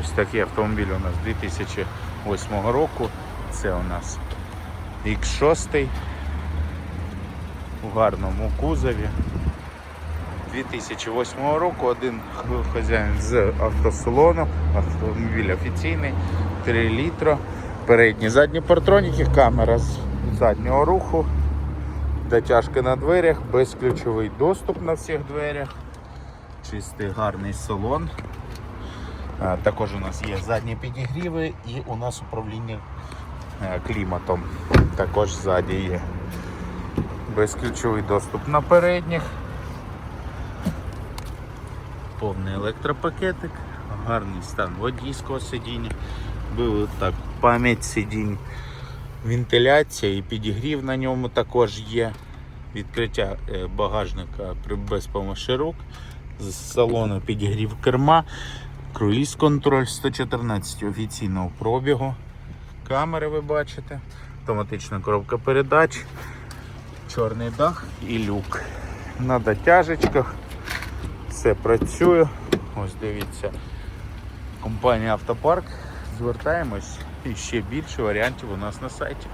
Ось такий автомобіль у нас 2008 року. Це у нас X6 у гарному кузові. 2008 року один хазяїн з автосалону, автомобіль офіційний, 3 літра, передні задні партроніки, камера з заднього руху, дотяжки на дверях, безключовий доступ на всіх дверях, чистий гарний салон. Також у нас є задні підігріви і у нас управління е, кліматом. Також ззаді є безключовий доступ на передніх. Повний електропакетик, гарний стан водійського сидіння. Були так, пам'ять сидінь, вентиляція і підігрів на ньому також є. Відкриття е, багажника без помощі рук. З салону підігрів керма, круїз контроль 114 офіційного пробігу. Камери ви бачите, автоматична коробка передач, чорний дах і люк. На дотяжечках все працює. Ось дивіться, компанія Автопарк. Звертаємось і ще більше варіантів у нас на сайті.